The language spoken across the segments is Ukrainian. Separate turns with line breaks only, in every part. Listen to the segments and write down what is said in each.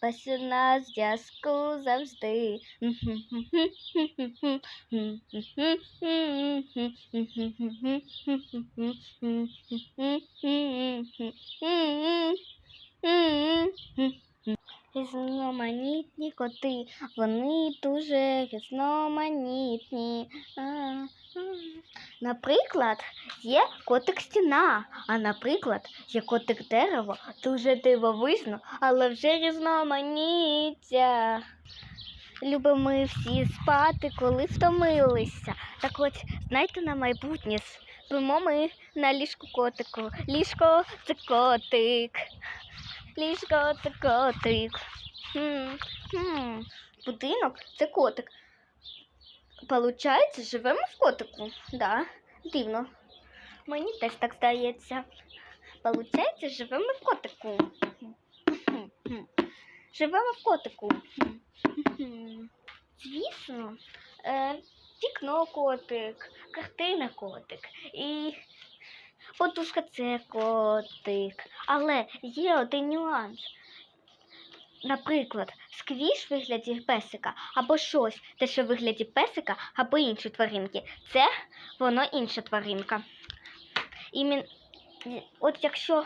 Ось у нас зв'язку завжди. Різноманітні коти, вони дуже різноманітні. А, а. Наприклад, є котик стіна, а наприклад, є котик дерево, дуже дивовижно, але вже різноманіття. Любимо ми всі спати, коли втомилися. Так от, знаєте, на майбутнє спимо ми на ліжку котику. Ліжко це котик. Ліжко це котик. Хм, хм. Будинок це котик. Получається, живемо в котику. Да, дивно. Мені теж так здається. Получається, живемо в котику. Живемо в котику. Звісно, е, вікно котик, картина котик і подушка це котик. Але є один нюанс. Наприклад, сквіш в вигляді песика або щось, те, що в вигляді песика або іншої тваринки. Це воно інша тваринка. Імін... От якщо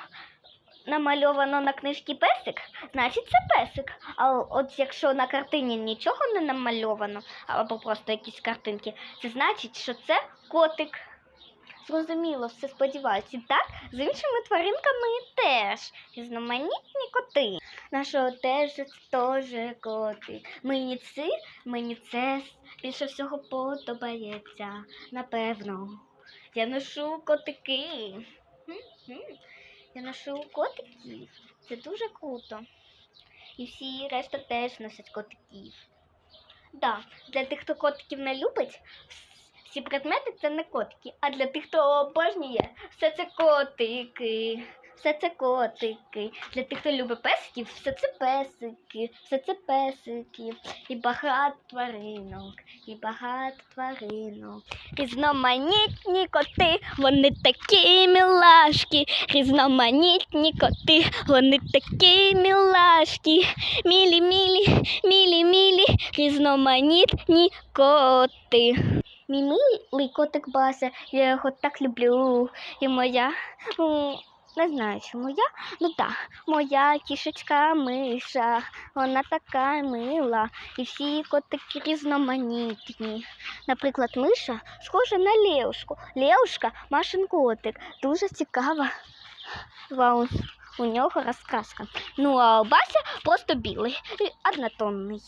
намальовано на книжці песик, значить це песик. А от якщо на картині нічого не намальовано, або просто якісь картинки, це значить, що це котик. Зрозуміло, все сподіваюся. Так, з іншими тваринками теж. Різноманітні коти. Нашого теж теж коти. Мені це, мені це більше всього подобається. Напевно. Я ношу котики. Я ношу котиків. Це дуже круто. І всі решта теж носять котиків. Да, для тих, хто котиків не любить, всі предмети це не котики. А для тих, хто обожнює, все це котики. Все це котики. Для тих, хто любить песиків, все це песики, все це песики. І багато тваринок, і багато тваринок. Різноманітні коти, вони такі мілашки. Різноманітні коти, вони такі мілашки. Мілі, мілі, мілі, мілі, різноманітні коти. Мій милий котик Бася, я його так люблю. І моя, м, не знаю, чи моя, ну так, моя кішечка миша, вона така мила. І всі котики різноманітні. Наприклад, миша схожа на Леушку. Леушка Машин котик. Дуже цікава. Вау, у нього розкраска. Ну, а Бася просто білий, однотонний.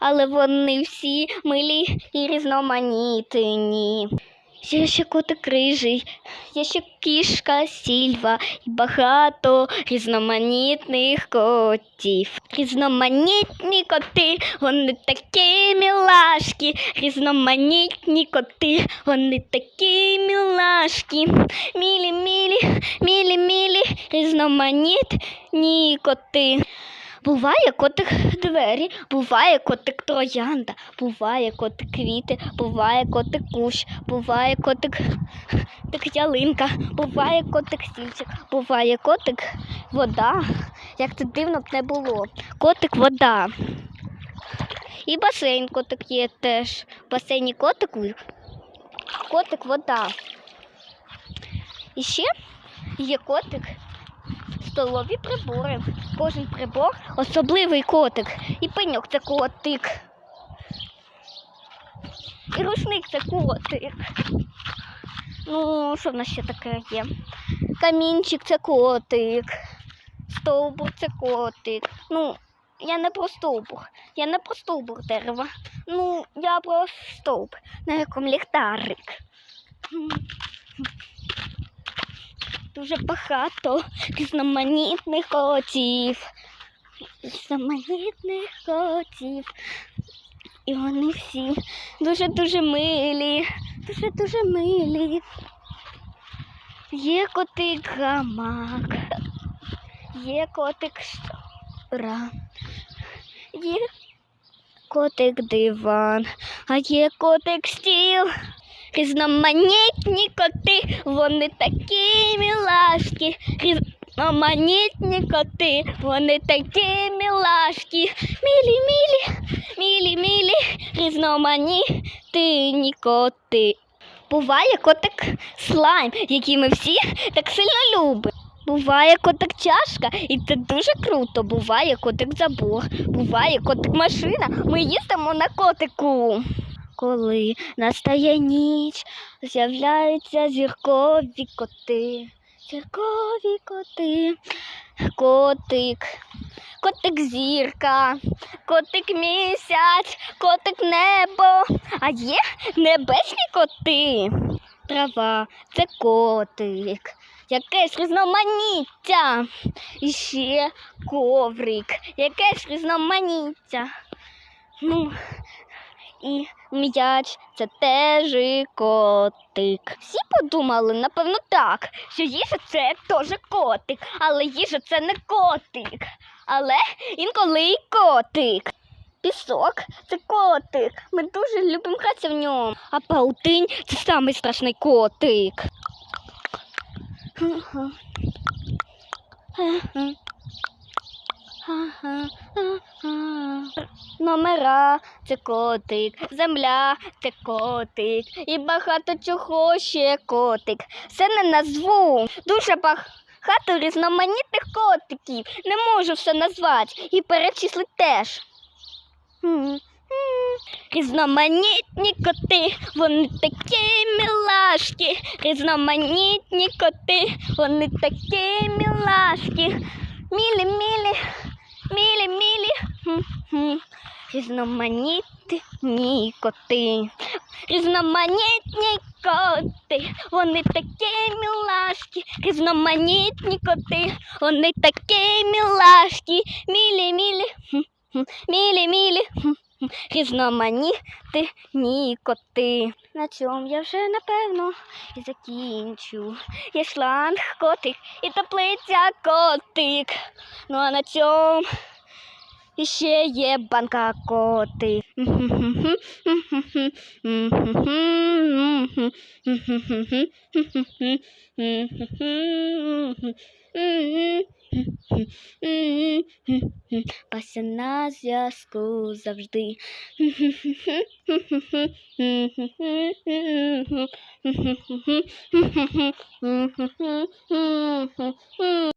Але вони всі милі і різноманітні. Є ще котик рижий, є ще кішка сільва і багато різноманітних котів. Різноманітні коти, вони такі мілашки, різноманітні коти, вони такі мілашки. Мілі, мілі, мілі, мілі, різноманітні коти. Буває котик двері, буває котик троянда, буває котик квіти, буває котик кущ, буває котик так ялинка, буває котик стільчик, буває котик вода. Як це дивно б не було. Котик вода. І басейн котик є теж. В басейні котику котик вода. І ще є котик столові прибори. Кожен прибор особливий котик. І пеньок це котик. І рушник це котик. Ну, що в нас ще таке є? Камінчик це котик. Стовбур це котик. Ну, я не про стовбур. Я не про стовбур дерева. Ну, я про стовп, на якому ліхтарик. Дуже багато різноманітних котів. Різноманітних котів. І вони всі дуже-дуже милі. Дуже-дуже милі. Є котик гамак. Є котик штора. Є котик диван, а є котик стіл. Різноманітні коти, вони такі мілашки. Різноманітні коти, вони такі мілашки. Мілі, мілі, мілі, мілі, різноманітні коти. Буває котик слайм, який ми всі так сильно любимо. Буває котик чашка, і це дуже круто. Буває котик забор, буває котик машина. Ми їздимо на котику. Коли настає ніч, з'являються зіркові коти. Зіркові коти, котик, котик зірка, котик місяць, котик небо, а є небесні коти. Трава це котик, якесь різноманіття. І ще коврик, якесь різноманіття. Ну, і м'яч це теж і котик. Всі подумали, напевно, так, що їжа це теж котик, але їжа це не котик. Але інколи і котик. Пісок це котик. Ми дуже любимо гратися в ньому. А паутинь це самий страшний котик. Номера це котик, земля це котик, і багато чого ще котик. Все не назву. Дуже багато різноманітних котиків. Не можу все назвати і перечислити теж. Різноманітні коти, вони такі мілашки. Різноманітні коти, вони такі мілашки. Мілі, мілі, мілі, мілі. Різноманітні коти. Різноманітні коти, вони такі мілашки. Різноманітні коти, вони такі мілашки. Мілі, мілі, мілі, мілі. Різноманітні коти. На цьому я вже напевно і закінчу. Є шланг котик і теплиця котик. Ну а на цьому іще є банка котик. Пася на зв'язку завжди.